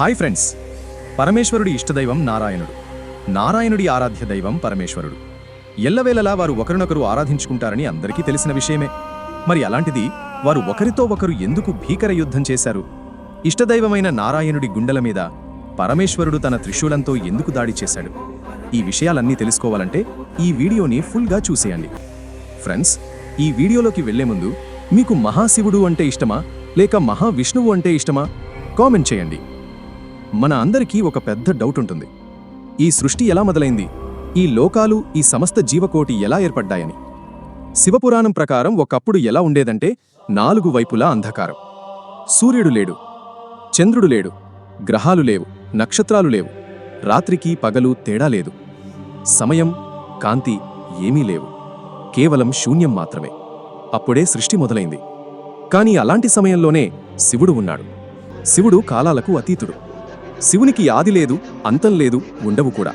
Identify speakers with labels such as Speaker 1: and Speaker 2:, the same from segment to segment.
Speaker 1: Hi friends. పరమేశ్వరుడి ఇష్టదైవం నారాయణుడు. నారాయణుడి ఆరాధ్య దైవం పరమేశ్వరుడు. ఎల్లవేళలా వారు ఒకరినొకరు ఆరాధించుకుంటారని అందరికీ తెలిసిన విషయమే. మరి అలాంటిది వారు ఒకరితో ఒకరు ఎందుకు భీకర యుద్ధం చేశారు? ఇష్టదైవమైన నారాయణుడి గుండెల మీద పరమేశ్వరుడు తన త్రిశూలంతో ఎందుకు దాడి చేశాడు? ఈ విషయాలన్నీ తెలుసుకోవాలంటే ఈ వీడియోని ఫుల్గా చూసేయండి. ఫ్రెండ్స్ ఈ వీడియోలోకి వెళ్ళే ముందు మీకు మహాశివుడు అంటే ఇష్టమా? లేక మహావిష్ణువు అంటే ఇష్టమా? కామెంట్ చేయండి. మన అందరికీ ఒక పెద్ద డౌట్ ఉంటుంది. ఈ సృష్టి ఎలా మొదలైంది? ఈ లోకాలు ఈ సమస్త జీవకోటి ఎలా ఏర్పడ్డాయని? శివపురాణం ప్రకారం ఒకప్పుడు ఎలా ఉండేదంటే నాలుగు వైపులా అంధకారం. సూర్యుడు లేడు. చంద్రుడు లేడు. గ్రహాలు లేవు. నక్షత్రాలు లేవు. రాత్రికి పగలు తేడా లేదు. సమయం కాంతి ఏమీ లేవు. కేవలం శూన్యం మాత్రమే. అప్పుడే సృష్టి మొదలైంది. కాని అలాంటి సమయంలోనే శివుడు ఉన్నాడు. శివుడు కాలాలకు అతీతుడు. శివునికి ఆది లేదు అంతం లేదు ఉండవు కూడా.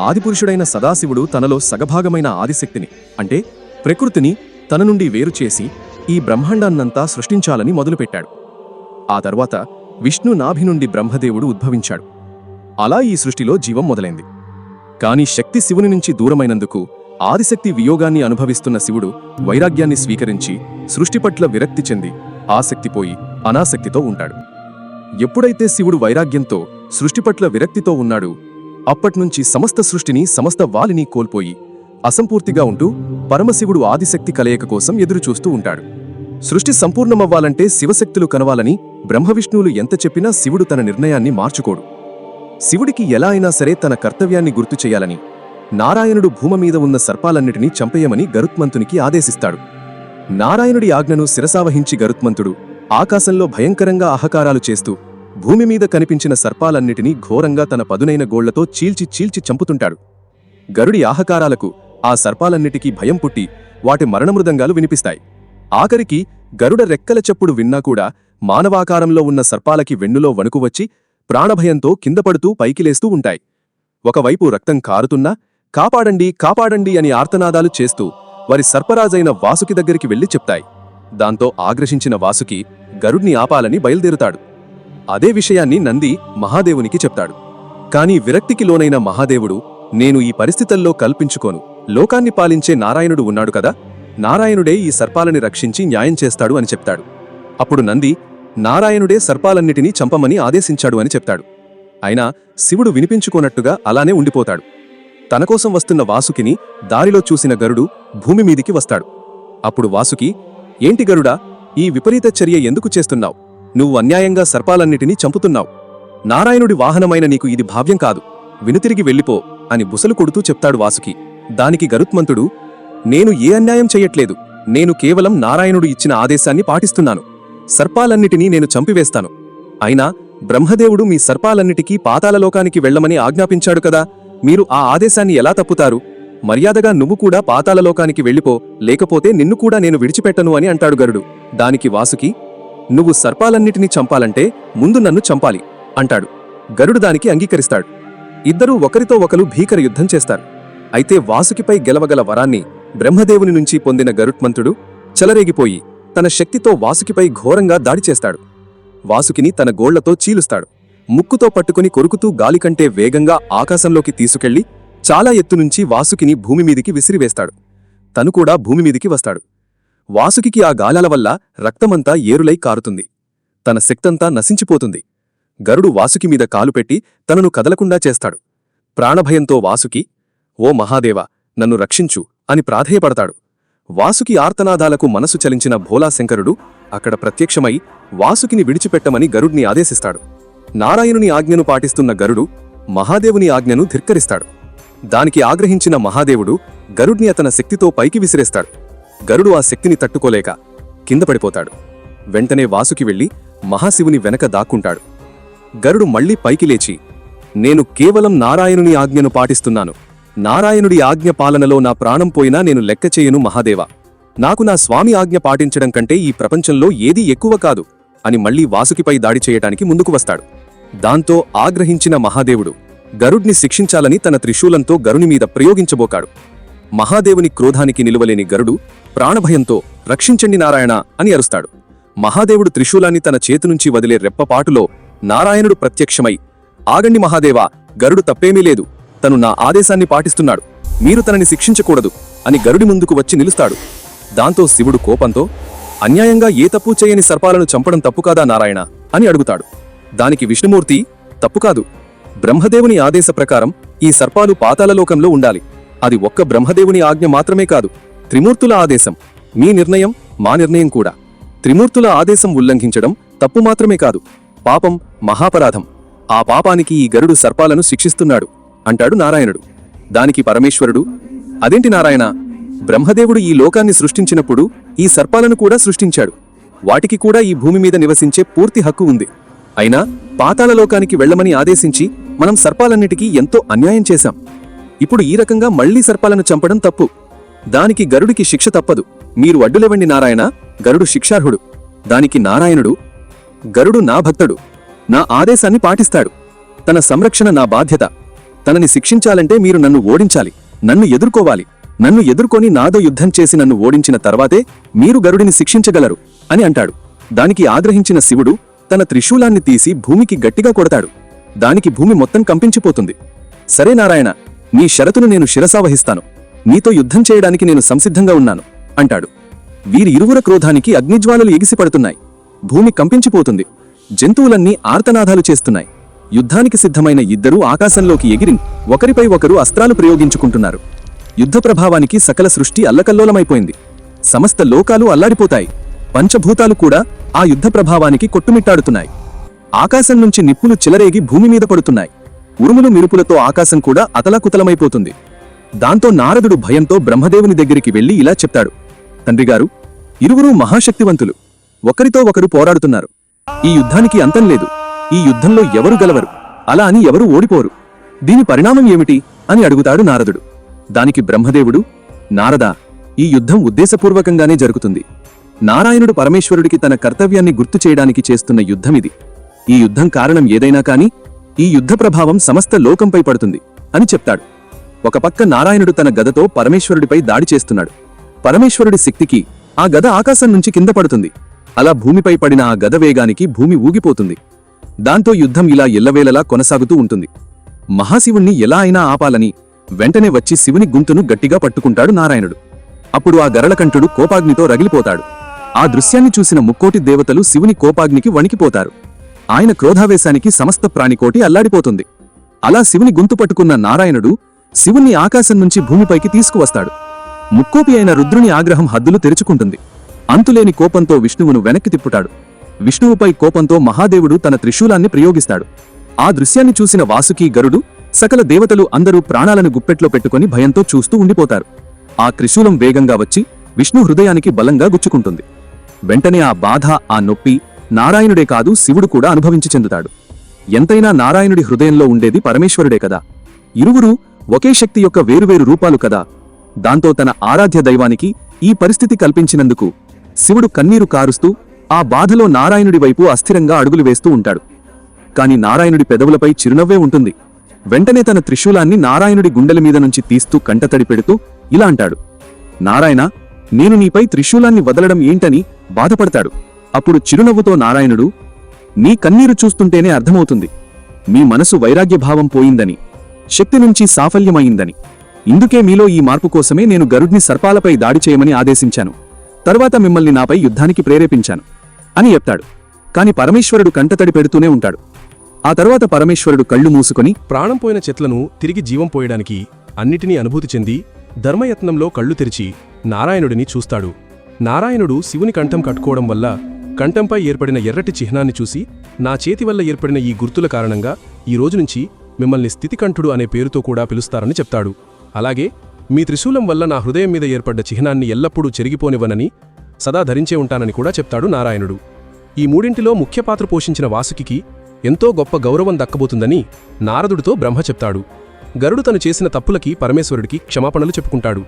Speaker 1: ఆదిపురుషుడైన సదాశివుడు తనలో సగభాగమైన ఆదిశక్తిని అంటే ప్రకృతిని తన నుండి వేరు చేసి ఈ బ్రహ్మాండాన్నంతా సృష్టించాలని మొదలుపెట్టాడు. ఆ తర్వాత విష్ణు నాభి నుండి బ్రహ్మదేవుడు ఉద్భవించాడు. అలా ఈ సృష్టిలో జీవం మొదలైంది. కాని శక్తి శివుని నుంచి దూరమైనందుకు ఆదిశక్తి వియోగాన్ని అనుభవిస్తున్న శివుడు వైరాగ్యాన్ని స్వీకరించి సృష్టి పట్ల విరక్తి చెంది ఆసక్తిపోయి అనాసక్తితో ఉంటాడు. ఎప్పుడైతే శివుడు వైరాగ్యంతో సృష్టిపట్ల విరక్తితో ఉన్నాడు అప్పట్నుంచి సమస్త సృష్టిని సమస్త వాలిని కోల్పోయి అసంపూర్తిగా ఉంటూ పరమశివుడు ఆదిశక్తి కలయిక కోసం ఎదురుచూస్తూ ఉంటాడు. సృష్టి సంపూర్ణమవ్వాలంటే శివశక్తులు కనవాలని బ్రహ్మవిష్ణువులు ఎంత చెప్పినా శివుడు తన నిర్ణయాన్ని మార్చుకోడు. శివుడికి ఎలా అయినా సరే తన కర్తవ్యాన్ని గుర్తు చేయాలని నారాయణుడు భూమమీద ఉన్న సర్పాలన్నిటినీ చంపేయమని గరుత్మంతునికి ఆదేశిస్తాడు. నారాయణుడి ఆజ్ఞను శిరసావహించి గరుత్మంతుడు ఆకాశంలో భయంకరంగా అహకారాలు చేస్తూ భూమి మీద కనిపించిన సర్పాలన్నిటినీ ఘోరంగా తన పదునైన గోళ్ళతో చీల్చి చీల్చి చంపుతుంటాడు. గరుడి ఆహకారాలకు ఆ సర్పాలన్నిటికీ భయం పుట్టి వాటి మరణమృదంగాలు వినిపిస్తాయి. ఆఖరికి గరుడ రెక్కల చప్పుడు విన్నా కూడా మానవాకారంలో ఉన్న సర్పాలకి వెన్నులో వణుకు వచ్చి ప్రాణభయంతో కిందపడుతూ పైకిలేస్తూ ఉంటాయి. ఒకవైపు రక్తం కారుతున్నా కాపాడండి కాపాడండి అని ఆర్తనాదాలు చేస్తూ వారి సర్పరాజైన వాసుకి దగ్గరికి వెళ్ళి చెప్తాయి. దాంతో ఆగ్రహించిన వాసుకి గరుడ్ని ఆపాలని బయలుదేరుతాడు. అదే విషయాన్ని నంది మహాదేవునికి చెప్తాడు. కాని విరక్తికి లోనైన మహాదేవుడు నేను ఈ పరిస్థితుల్లో కల్పించుకోను. లోకాన్ని పాలించే నారాయణుడు ఉన్నాడు కదా? నారాయణుడే ఈ సర్పాలని రక్షించి న్యాయం చేస్తాడు అని చెప్తాడు. అప్పుడు నంది నారాయణుడే సర్పాలన్నిటినీ చంపమని ఆదేశించాడు అని చెప్తాడు. అయినా శివుడు వినిపించుకోనట్టుగా అలానే ఉండిపోతాడు. తనకోసం వస్తున్న వాసుకిని దారిలో చూసిన గరుడు భూమి మీదికి వస్తాడు. అప్పుడు వాసుకి ఏంటి గరుడా? ఈ విపరీత చర్య ఎందుకు చేస్తున్నావు? నువ్వు అన్యాయంగా సర్పాలన్నిటినీ చంపుతున్నావు. నారాయణుడి వాహనమైన నీకు ఇది భావ్యం కాదు. వినుతిరిగి వెళ్ళిపో అని బుసలు కొడుతూ చెప్తాడు వాసుకి. దానికి గరుత్మంతుడు నేను ఏ అన్యాయం చెయ్యట్లేదు నేను కేవలం నారాయణుడు ఇచ్చిన ఆదేశాన్ని పాటిస్తున్నాను. సర్పాలన్నిటినీ నేను చంపివేస్తాను. అయినా బ్రహ్మదేవుడు మీ సర్పాలన్నిటికీ పాతాలలోకానికి వెళ్ళమని ఆజ్ఞాపించాడు కదా. మీరు ఆ ఆదేశాన్ని ఎలా తప్పుతారు? మర్యాదగా నువ్వు కూడా పాతాళలోకానికి వెళ్ళిపో లేకపోతే నిన్ను కూడా నేను విడిచిపెట్టను అని అంటాడు గరుడు. దానికి వాసుకి నువ్వు సర్పాలన్నిటినీ చంపాలంటే ముందు నన్ను చంపాలి అంటాడు. గరుడు దానికి అంగీకరిస్తాడు. ఇద్దరూ ఒకరితో ఒకరు భీకర యుద్ధం చేస్తారు. అయితే వాసుకిపై గెలవగల వరాన్ని బ్రహ్మదేవుని నుంచి పొందిన గరుట్మంతుడు చెలరేగిపోయి తన శక్తితో వాసుకిపై ఘోరంగా దాడి చేస్తాడు. వాసుకిని తన గోళ్ళతో చీలుస్తాడు. ముక్కుతో పట్టుకుని కొరుకుతూ గాలికంటే వేగంగా ఆకాశంలోకి తీసుకెళ్ళి చాలా ఎత్తునుంచి వాసుకిని భూమిమీదికి విసిరివేస్తాడు. తను కూడా భూమిమీదికి వస్తాడు. వాసుకికి ఆ గాలాల వల్ల రక్తమంతా ఏరులై కారుతుంది. తన శక్తంతా నశించిపోతుంది. గరుడు వాసుకి మీద తనను కదలకుండా చేస్తాడు. ప్రాణభయంతో వాసుకి ఓ మహాదేవ నన్ను రక్షించు అని ప్రాధేయపడతాడు. వాసుకి ఆర్తనాదాలకు మనసు చలించిన భోలాశంకరుడు అక్కడ ప్రత్యక్షమై వాసుకిని విడిచిపెట్టమని గరుడ్ని ఆదేశిస్తాడు. నారాయణుని ఆజ్ఞను పాటిస్తున్న గరుడు మహాదేవుని ఆజ్ఞను ధిక్కరిస్తాడు. దానికి ఆగ్రహించిన మహాదేవుడు గరుడ్ని అతన శక్తితో పైకి విసిరేస్తాడు. గరుడు ఆ శక్తిని తట్టుకోలేక కింద పడిపోతాడు. వెంటనే వాసుకి వెళ్ళి మహాశివుని వెనక దాక్కుంటాడు. గరుడు మళ్ళీ పైకి లేచి నేను కేవలం నారాయణుని ఆజ్ఞను పాటిస్తున్నాను. నారాయణుడి ఆజ్ఞ పాలనలో నా ప్రాణం పోయినా నేను లెక్క చేయను మహాదేవా. నాకు నా స్వామి ఆజ్ఞ పాటించడం కంటే ఈ ప్రపంచంలో ఏదీ ఎక్కువ కాదు అని మళ్ళీ వాసుకిపై దాడి చేయటానికి ముందుకు వస్తాడు. దాంతో ఆగ్రహించిన మహాదేవుడు గరుడ్ని శిక్షించాలని తన త్రిశూలంతో గరుని మీద ప్రయోగించబోకాడు. మహాదేవుని క్రోధానికి నిలువలేని గరుడు ప్రాణభయంతో రక్షించండి నారాయణ అని అరుస్తాడు. మహాదేవుడు త్రిశూలాన్ని తన చేతినుంచి వదిలే రెప్పపాటులో
Speaker 2: నారాయణుడు ప్రత్యక్షమై ఆగండి మహాదేవా గరుడు తప్పేమీ లేదు తను నా ఆదేశాన్ని పాటిస్తున్నాడు మీరు తనని శిక్షించకూడదు అని గరుడి ముందుకు వచ్చి నిలుస్తాడు. దాంతో శివుడు కోపంతో అన్యాయంగా ఏ తప్పు చేయని సర్పాలను చంపడం తప్పు కాదా నారాయణ అని అడుగుతాడు. దానికి విష్ణుమూర్తి తప్పు కాదు బ్రహ్మదేవుని ఆదేశ ప్రకారం ఈ సర్పాలు పాతాళలోకంలో ఉండాలి. అది ఒక్క బ్రహ్మదేవుని ఆజ్ఞ మాత్రమే కాదు త్రిమూర్తుల ఆదేశం. మీ నిర్ణయం మా నిర్ణయం కూడా. త్రిమూర్తుల ఆదేశం ఉల్లంఘించడం తప్పు మాత్రమే కాదు పాపం మహాపరాధం. ఆ పాపానికి ఈ గరుడు సర్పాలను శిక్షిస్తున్నాడు అంటాడు నారాయణుడు. దానికి పరమేశ్వరుడు అదేంటి నారాయణ? బ్రహ్మదేవుడు ఈ లోకాన్ని సృష్టించినప్పుడు ఈ సర్పాలను కూడా సృష్టించాడు. వాటికి కూడా ఈ భూమి మీద నివసించే పూర్తి హక్కు ఉంది. అయినా పాతాళలోకానికి వెళ్ళమని ఆదేశించి మనం సర్పాలన్నిటికీ ఎంతో అన్యాయం చేశాం. ఇప్పుడు ఈ రకంగా మళ్ళీ సర్పాలను చంపడం తప్పు. దానికి గరుడికి శిక్ష తప్పదు. మీరు అడ్డులెవండి నారాయణ గరుడు శిక్షార్హుడు. దానికి నారాయణుడు గరుడు నా భక్తుడు. నా ఆదేశాన్ని పాటిస్తాడు. తన సంరక్షణ నా బాధ్యత. తనని శిక్షించాలంటే మీరు నన్ను ఓడించాలి. నన్ను ఎదుర్కోవాలి. నన్ను ఎదుర్కొని నాదో యుద్ధం చేసి నన్ను ఓడించిన తర్వాతే మీరు గరుడిని శిక్షించగలరు అని అంటాడు. దానికి ఆగ్రహించిన శివుడు తన త్రిశూలాన్ని తీసి భూమికి గట్టిగా కొడతాడు. దానికి భూమి మొత్తం కంపించిపోతుంది. సరే నారాయణ నీ షరతును నేను శిరసావహిస్తాను నీతో యుద్ధం చేయడానికి నేను సంసిద్ధంగా ఉన్నాను అంటాడు. వీరి ఇరువుర క్రోధానికి అగ్నిజ్వాలలు ఎగిసిపడుతున్నాయి. భూమి కంపించిపోతుంది. జంతువులన్నీ ఆర్తనాదాలు చేస్తున్నాయి. యుద్ధానికి సిద్ధమైన ఇద్దరూ ఆకాశంలోకి ఎగిరి ఒకరిపై ఒకరు అస్త్రాలు ప్రయోగించుకుంటున్నారు. యుద్ధ ప్రభావానికి సకల సృష్టి అల్లకల్లోలమైపోయింది. సమస్త లోకాలు అల్లాడిపోతాయి. పంచభూతాలు కూడా ఆ యుద్ధ ప్రభావానికి కొట్టుమిట్టాడుతున్నాయి. ఆకాశం నుంచి నిప్పులు చిలరేగి భూమి మీద పడుతున్నాయి. ఉరుములు మిరుపులతో ఆకాశం కూడా అతలాకుతలమైపోతుంది. దాంతో నారదుడు భయంతో బ్రహ్మదేవుని దగ్గరికి వెళ్ళి ఇలా చెప్తాడు. తండ్రిగారు ఇరువురూ మహాశక్తివంతులు. ఒకరితో ఒకరు పోరాడుతున్నారు. ఈ యుద్ధానికి అంతం లేదు. ఈ యుద్ధంలో ఎవరు గెలవరు? అలా అని ఎవరు ఓడిపోరు. దీని పరిణామం ఏమిటి? అని అడుగుతాడు నారదుడు. దానికి బ్రహ్మదేవుడు నారదా ఈ యుద్ధం ఉద్దేశపూర్వకంగానే జరుగుతుంది. నారాయణుడు పరమేశ్వరుడికి తన కర్తవ్యాన్ని గుర్తు చేయడానికి చేస్తున్న యుద్ధమిది ఈ యుద్ధం కారణం ఏదైనా కాని ఈ యుద్ధ ప్రభావం సమస్త లోకంపై పడుతుంది అని చెప్తాడు. ఒక పక్క నారాయణుడు తన గదతో పరమేశ్వరుడిపై దాడి చేస్తున్నాడు. పరమేశ్వరుడి శక్తికి ఆ గద ఆకాశం నుంచి కింద పడుతుంది. అలా భూమిపై పడిన ఆ గద వేగానికి భూమి ఊగిపోతుంది. దాంతో యుద్ధం ఇలా ఎల్లవేళలా కొనసాగుతూ ఉంటుంది. మహాశివుణ్ణి ఎలా అయినా ఆపాలని వెంటనే వచ్చి శివుని గుంతును గట్టిగా పట్టుకుంటాడు నారాయణుడు. అప్పుడు ఆ గరళకంఠుడు కోపాగ్నితో రగిలిపోతాడు. ఆ దృశ్యాన్ని చూసిన ముక్కోటి దేవతలు శివుని కోపాగ్నికి వణికిపోతారు. ఆయన క్రోధావేశానికి సమస్త ప్రాణికోటి అల్లాడిపోతుంది. అలా శివుని గొంతు పట్టుకున్న నారాయణుడు శివుణ్ణి ఆకాశం నుంచి భూమిపైకి తీసుకువస్తాడు. ముక్కోపి అయిన రుద్రుని ఆగ్రహం హద్దులు తెరుచుకుంటుంది. అంతులేని కోపంతో విష్ణువును వెనక్కి తిప్పుతాడు. విష్ణువుపై కోపంతో మహాదేవుడు తన త్రిశూలాన్ని ప్రయోగిస్తాడు. ఆ దృశ్యాన్ని చూసిన వాసుకి గరుడు సకల దేవతలు అందరూ ప్రాణాలను గుప్పెట్లో పెట్టుకుని భయంతో చూస్తూ ఉండిపోతారు. ఆ త్రిశూలం వేగంగా వచ్చి విష్ణు హృదయానికి బలంగా గుచ్చుకుంటుంది. వెంటనే ఆ బాధ ఆ నొప్పి నారాయణుడే కాదు శివుడు కూడా అనుభవించి చెందుతాడు. ఎంతైనా నారాయణుడి హృదయంలో ఉండేది పరమేశ్వరుడే కదా. ఇరువురు ఒకే శక్తి యొక్క వేరువేరు రూపాలు కదా. దాంతో తన ఆరాధ్య దైవానికి ఈ పరిస్థితి కల్పించినందుకు శివుడు కన్నీరు కారుస్తూ ఆ బాధలో నారాయణుడి వైపు అస్థిరంగా అడుగులు వేస్తూ ఉంటాడు. కాని నారాయణుడి పెదవులపై చిరునవ్వే ఉంటుంది. వెంటనే తన త్రిశూలాన్ని నారాయణుడి గుండెల మీద నుంచి తీస్తూ కంటతడి పెడుతూ ఇలా అంటాడు. నారాయణ నేను నీపై త్రిశూలాన్ని వదలడం ఏంటని బాధపడతాడు. అప్పుడు చిరునవ్వుతో నారాయణుడు నీ కన్నీరు చూస్తుంటేనే అర్థమవుతుంది. మీ మనసు వైరాగ్యభావం పోయిందని శక్తి నుంచి సాఫల్యమైందని. ఇందుకే మీలో ఈ మార్పు కోసమే నేను గరుడ్ని సర్పాలపై దాడి చేయమని ఆదేశించాను. తర్వాత మిమ్మల్ని నాపై యుద్ధానికి ప్రేరేపించాను. అని చెప్తాడు. కాని పరమేశ్వరుడు కంటతడి పెడుతూనే ఉంటాడు. ఆ తర్వాత పరమేశ్వరుడు కళ్ళు మూసుకొని
Speaker 3: ప్రాణం పోయిన చెట్లను తిరిగి జీవం పోయడానికి అన్నిటినీ అనుభూతి చెంది ధర్మయత్నంలో కళ్ళు తెరిచి నారాయణుడిని చూస్తాడు. నారాయణుడు శివుని కంఠం కట్టుకోవడం వల్ల కంఠంపై ఏర్పడిన ఎర్రటి చిహ్నాన్ని చూసి నా చేతి వల్ల ఏర్పడిన ఈ గుర్తుల కారణంగా ఈ రోజు నుంచి మిమ్మల్ని స్థితికంఠుడు అనే పేరుతో కూడా పిలుస్తారని చెప్తాడు. అలాగే మీ త్రిశూలం వల్ల నా హృదయం మీద ఏర్పడ్డ చిహ్నాన్ని ఎల్లప్పుడూ చెరిగిపోనివ్వనని సదా ధరించే ఉంటానని కూడా చెప్తాడు నారాయణుడు. ఈ మూడింటిలో ముఖ్య పాత్ర పోషించిన వాసుకికి ఎంతో గొప్ప గౌరవం దక్కబోతుందని నారదుడితో బ్రహ్మ చెప్తాడు. గరుడు తను చేసిన తప్పులకి పరమేశ్వరుడికి క్షమాపణలు చెప్పుకుంటాడు.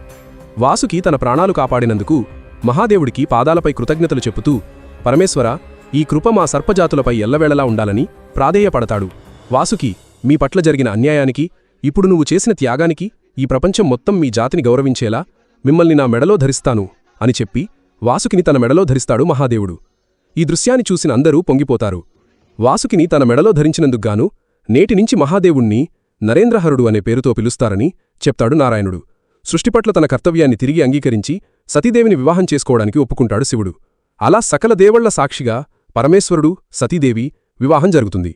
Speaker 3: వాసుకి తన ప్రాణాలు కాపాడినందుకు మహాదేవుడికి పాదాలపై కృతజ్ఞతలు చెబుతూ పరమేశ్వర ఈ కృప మా సర్పజాతులపై ఎల్లవేళలా ఉండాలని ప్రాధేయపడతాడు. వాసుకి మీ పట్ల జరిగిన అన్యాయానికి ఇప్పుడు నువ్వు చేసిన త్యాగానికి ఈ ప్రపంచం మొత్తం మీ జాతిని గౌరవించేలా మిమ్మల్ని నా మెడలో ధరిస్తాను అని చెప్పి వాసుకిని తన మెడలో ధరిస్తాడు మహాదేవుడు. ఈ దృశ్యాన్ని చూసిన అందరూ పొంగిపోతారు. వాసుకిని తన మెడలో ధరించినందుకుగాను నేటినుంచి మహాదేవుణ్ణి నరేంద్రహరుడు అనే పేరుతో పిలుస్తారని చెప్తాడు నారాయణుడు. సృష్టిపట్ల తన కర్తవ్యాన్ని తిరిగి అంగీకరించి సతీదేవిని వివాహం చేసుకోవడానికి ఒప్పుకుంటాడు శివుడు. అలా సకల దేవుళ్ళ సాక్షిగా పరమేశ్వరుడు సతీదేవి వివాహం జరుగుతుంది.